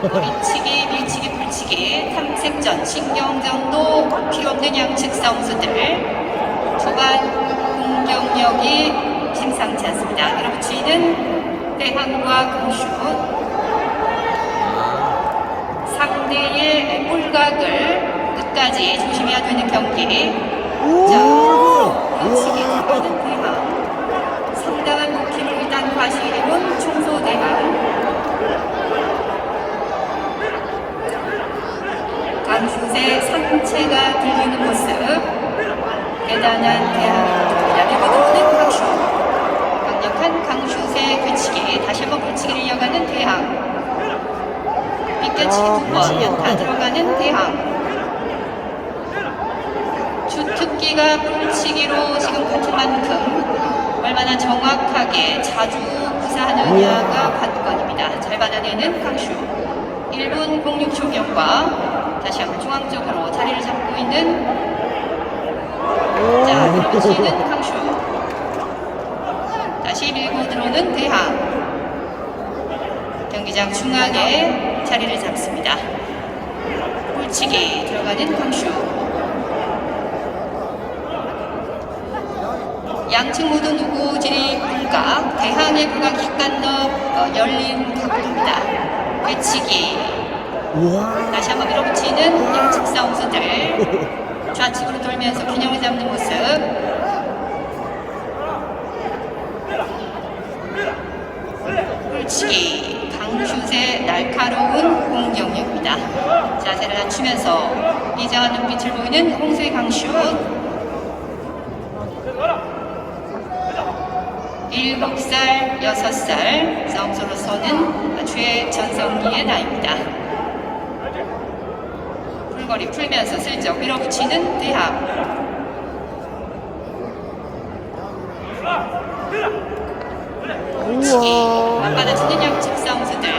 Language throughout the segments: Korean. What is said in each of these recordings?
머리치기, 밀치기, 불치기, 탐색전, 신경전도 필요 없는 양측 싸움수들. 초반 공격력이 심상치 않습니다. 밀어붙이는 대항과 강슛 상대의 뿔각을 끝까지 조심해야 되는 경기. 자, 밀치기 들어가는 대항 상당한 높임을 일단 과시해온 청소대항 강슛의 상체가 들리는 모습. 대단한. 밀고 들어오는 강슛 강력한 강슛의 괴치기 다시 한번 괴치기를 이어가는 대항. 빗겨치기 두번 연타 들어가는 대항. 주특기가 뿔치기로 지금 같은 만큼 얼마나 정확하게 자주 구사하느냐가 관건입니다. 잘 받아내는 강슈 1분 06초 경과 다시 한번 중앙적으로 자리를 잡고 있는 자 밀어치는 강슈. 다시 밀고 들어오는 대항 경기장 중앙에 자리를 잡습니다. 뿔치기 들어가는 강슈. 양측 모두 누구질이 불각, 대항의 불각 약간 더 어, 열린 각도입니다. 외치기, 우와. 다시 한번 밀어붙이는 양측 싸움수들 좌측으로 돌면서 균형을 잡는 모습 꿀치기 강슛의 날카로운 공격력입니다. 자세를 낮추면서 비장한 눈빛을 보이는 홍수의 강슛 일곱 살, 여섯 살 싸움으로서는 최전성기의 나이입니다. 풀거리 풀면서 슬쩍 밀어붙이는 대합. 치기 맞받아치는 양측 싸움수들.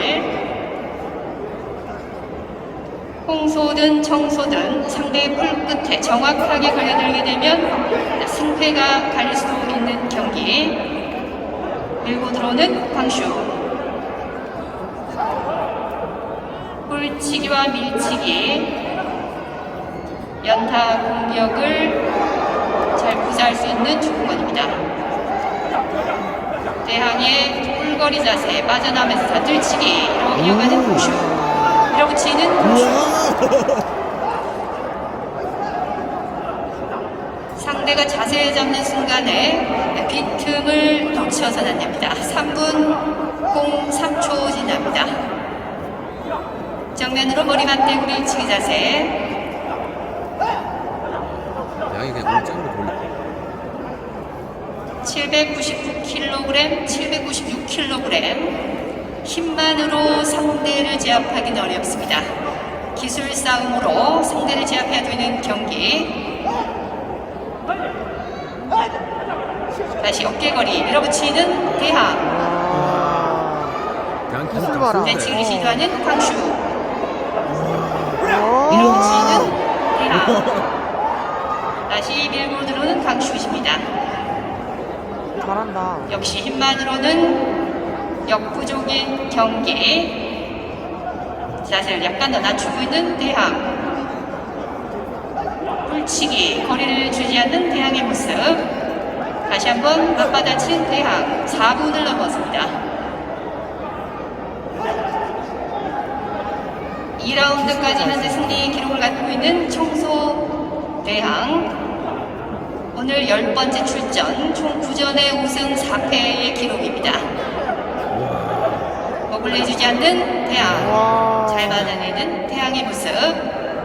홍소든 청소든 상대의 뿔 끝에 정확하게 걸려들게 되면 승패가 갈릴 수도 있는 경기. 밀고 들어오는 광슈. 뿔치기와 밀치기. 연타 공격을 잘 구사할 수 있는 축구권입니다. 대항의 뿔거리 자세 빠져나오면서 들치기로 이어가는 광슈. 밀어붙이는 광슈. 상대가 자세히 잡는 순간에 빈틈을 놓쳐서는 안 됩니다. 3분 03초 지납니다. 정면으로 머리 맞대고 밀치기 자세. 양이 그냥 올짱으로 돌려. 799kg, 796kg. 힘만으로 상대를 제압하기는 어렵습니다. 기술 싸움으로 상대를 제압해야 되는 경기. 다시 어깨거리 밀어붙이는 대항. 그냥 기술 봐라. 다 대치기 시도하는 광슈. 오. 밀어붙이는 대항. 다시 밀고 들어오는 강슈입니다. 잘한다. 역시 힘만으로는 역부족인 경기. 자세를 약간 더 낮추고 있는 대항. 뿔치기, 거리를 주지 않는 대항의 모습. 다시 한번 맞받아친 대항. 4분을 넘었습니다. 2라운드까지 현재 승리 기록을 갖고 있는 청소 대항. 오늘 열 번째 출전, 총 9전의 우승 4패의 기록입니다. 목을 내주지 않는. 와. 잘 받아내는 태양의 모습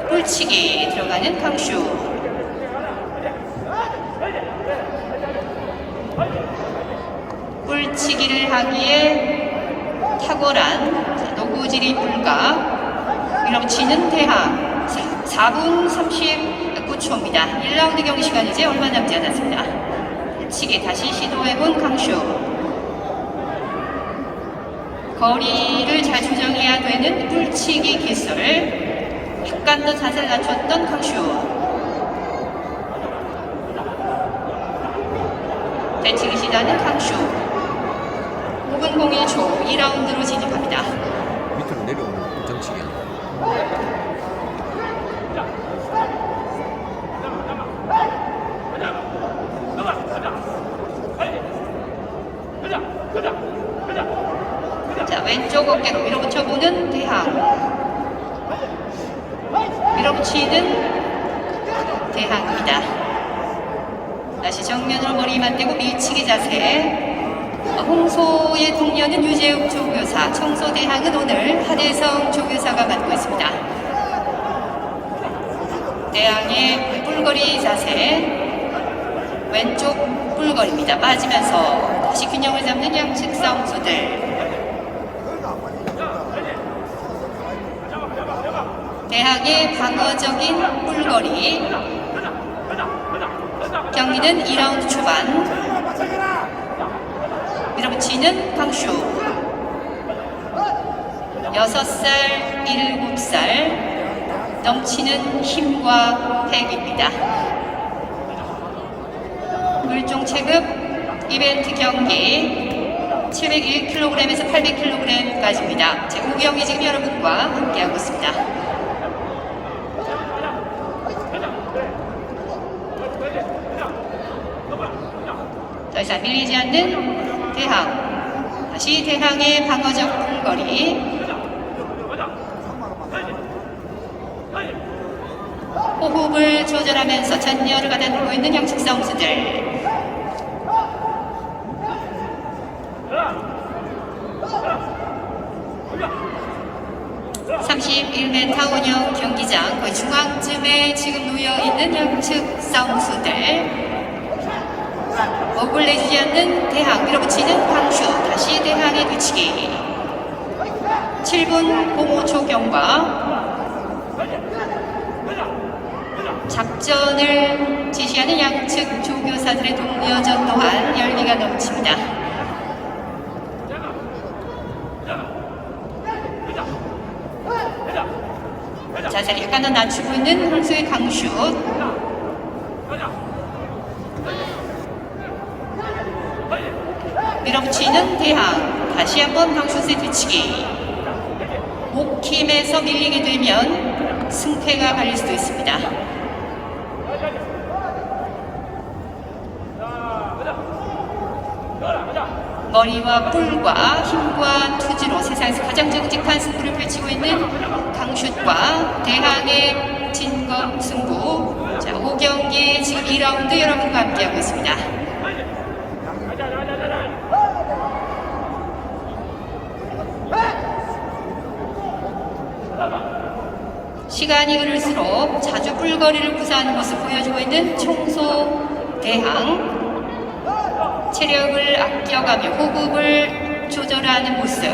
뿔치기 들어가는 강슈 뿔치기를 하기에 탁월한 노고질이 불가 밀어치는 대항 4분 39초입니다. 1라운드 경기 시간이 이제 얼마 남지 않았습니다. 뿔치기 다시 시도해본 강슈. 거리를 잘 조정해야 되는 뿔치기 기술 약간 더 자세를 낮췄던 강슈. 대치기 시도하는 강슈. 5분 01초 2라운드로 진입합니다. 밑으로 내려오는 장치기. 어깨로 밀어붙여보는 대항. 밀어붙이는 대항입니다. 다시 정면으로 머리 맞대고 밀치기 자세. 홍소의 동료는 유재욱 조교사, 청소대항은 오늘 하대성 조교사가 맡고 있습니다. 대항의 뿔거리 자세, 왼쪽 뿔거리입니다. 빠지면서 다시 균형을 잡는 양측 싸움수들. 대항의 방어적인 뿔거리. 경기는 2라운드 초반. 밀어붙이는 강슈 6살, 7살 넘치는 힘과 패기입니다. 물종 체급 이벤트 경기 701kg에서 800kg까지입니다. 제 5경기 지금 여러분과 함께하고 있습니다. 더 이상 밀리지 않는 대항. 다시 대항의 방어적 풀거리. 호흡을 조절하면서 전열을 가다듬고 있는 양측 싸움수들. (31m) 운영 경기장 거의 중앙쯤에 지금 놓여 있는 양측 싸움수들 내주지 않는 대항 밀어붙이는 강슈 다시 대항의 뒤치기. 7분 05초 경과. 작전을 지시하는 양측 조교사들의 동료전 또한 열기가 넘칩니다. 자세를 약간 더 낮추고 있는 홍수의 강슛 밀어붙이는 대항 다시 한번 강슛의 뒤치기 목힘에서 밀리게 되면 승패가 갈릴 수도 있습니다. 머리와 뿔과 힘과 투지로 세상에서 가장 정직한 승부를 펼치고 있는 강슛과 대항의 진검 승부. 자, 5경기 지금 2라운드 여러분과 함께하고 있습니다. 시간이 흐를수록 자주 뿔거리를 구사하는 모습 보여주고 있는 청소 대항. 체력을 아껴가며 호흡을 조절하는 모습.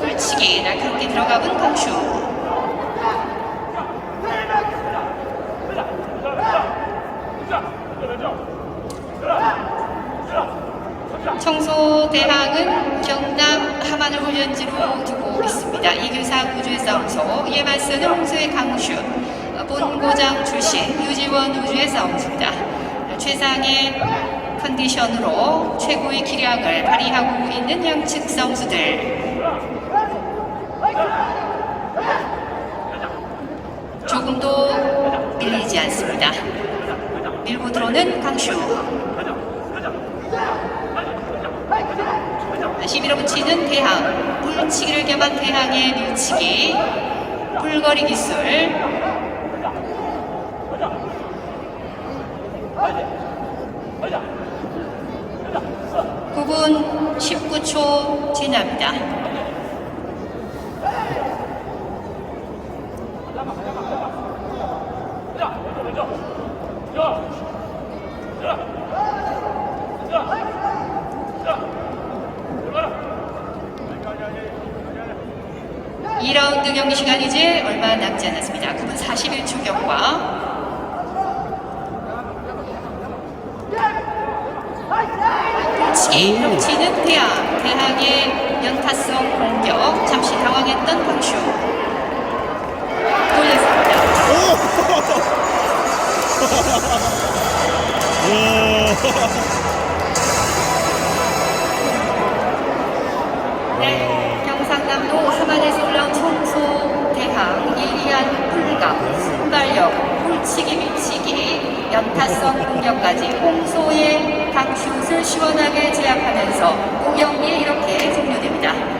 굴치기 날카롭게 들어가본 강슈. 청소대항은 경남 함안을 훈련지로 두고 있습니다. 이규사 구주의 싸움소, 이에 맞서는 홍수의 강슈, 본고장 출신 유지원 우주의 싸움입니다. 최상의 컨디션으로 최고의 기량을 발휘하고 있는 양측 싸움수들. 조금도 밀리지 않습니다. 밀고 들어오는 강슈. 다시 밀어붙이는 대항. 겸한 대항의 밀치기. 불거리 기술. 9분 19초 지납니다. 이 라운드 경기 시간 이제 얼마 남지 않았습니다. 9분 41초 경과. 겹치는 대항, 대항의 연타성 공격, 잠시 당황했던 박슈. 돌렸습니다. 네, 경 상남도 하만에서 올라온 청소 대항, 예리한 풀감, 순발력, 풀치기 밀치기, 연타성 공격까지 홍소의 강슛을 시원하게 제압하면서 5경기 이렇게 종료됩니다.